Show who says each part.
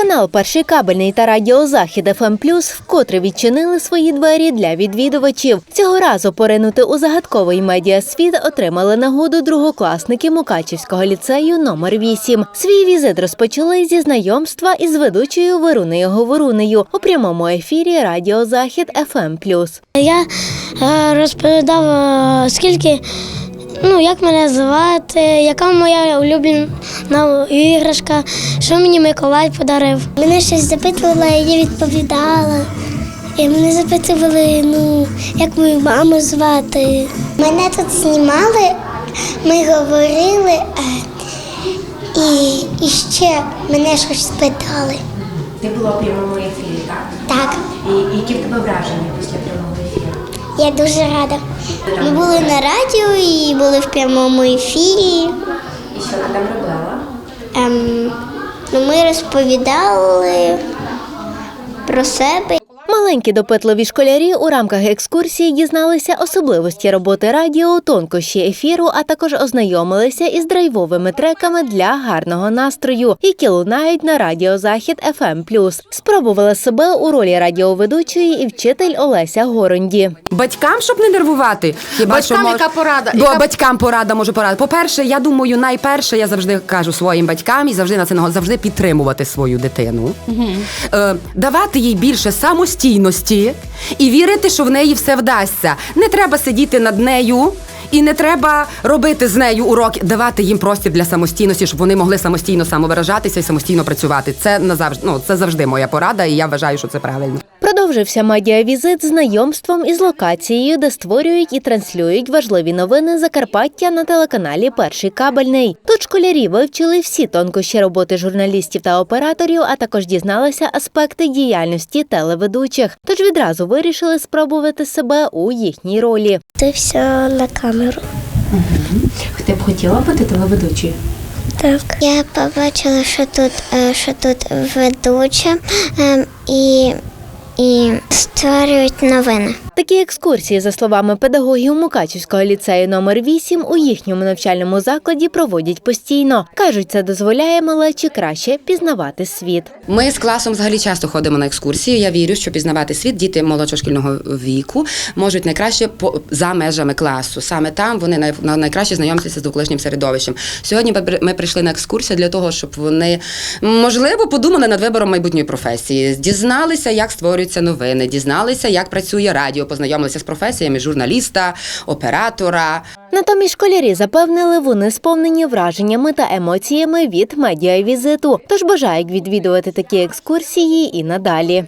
Speaker 1: Телеканал Перший кабельний та радіо Захід ФМ Плюс вкотре відчинили свої двері для відвідувачів. Цього разу поринути у загадковий медіасвіт отримали нагоду другокласники Мукачівського ліцею номер 8 Свій візит розпочали зі знайомства із ведучою Верунею Говорунею у прямому ефірі Радіо Захід ФМ Плюс.
Speaker 2: Я е, розповідав, е, скільки, ну, як мене звати, яка моя улюблена іграшка, що мені Миколай подарив. Мене щось запитувала, я відповідала. І мене запитували, ну, як мою маму звати. Мене тут знімали, ми говорили, і, і ще мене щось спитали.
Speaker 3: Ти була у прямому ефірі, так?
Speaker 2: Так.
Speaker 3: І які в тебе враження після прямого ефіру?
Speaker 2: Я дуже рада. Ми були на радіо і були в прямому ефірі.
Speaker 3: І що ти там робила?
Speaker 2: Ем, ну, ми розповідали про себе.
Speaker 1: Маленькі допитливі школярі у рамках екскурсії дізналися особливості роботи радіо, тонкощі ефіру, а також ознайомилися із драйвовими треками для гарного настрою, які лунають на радіо Захід FM+. Спробувала себе у ролі радіоведучої і вчитель Олеся Горонді.
Speaker 4: Батькам, щоб не нервувати. Хіба
Speaker 5: Батькам
Speaker 4: що мож-
Speaker 5: яка порада?
Speaker 4: Бо
Speaker 5: Яка-
Speaker 4: батькам порада може порада. По-перше, я думаю, найперше я завжди кажу своїм батькам і завжди на це завжди підтримувати свою дитину, е, давати їй більше самостійності і вірити, що в неї все вдасться. Не треба сидіти над нею. І не треба робити з нею уроки, давати їм простір для самостійності, щоб вони могли самостійно самовиражатися і самостійно працювати. Це назавжди ну, це завжди моя порада, і я вважаю, що це правильно.
Speaker 1: Продовжився медіавізит знайомством із локацією, де створюють і транслюють важливі новини Закарпаття на телеканалі Перший кабельний. Тут школярі вивчили всі тонкощі роботи журналістів та операторів, а також дізналися аспекти діяльності телеведучих. Тож відразу вирішили спробувати себе у їхній ролі.
Speaker 2: Ти все на камеру.
Speaker 3: Ти б хотіла бути телеведучою?
Speaker 2: Так. Я побачила, що тут, е, що тут ведуча ем, і, і створюють новини.
Speaker 1: Такі екскурсії, за словами педагогів Мукачівського ліцею номер 8 у їхньому навчальному закладі проводять постійно. кажуть, це дозволяє малечі краще пізнавати світ.
Speaker 4: Ми з класом взагалі часто ходимо на екскурсії. Я вірю, що пізнавати світ діти молодшого шкільного віку можуть найкраще по за межами класу. Саме там вони най, на- найкраще знайомитися з довколишнім середовищем. Сьогодні ми прийшли на екскурсію для того, щоб вони можливо подумали над вибором майбутньої професії, дізналися, як створюються новини, дізналися, як працює радіо, познайомилися з професіями журналіста, оператора.
Speaker 1: Натомість школярі запевнили, вони сповнені враженнями та емоціями від медіавізиту, тож бажають відвідувати такі екскурсії і надалі.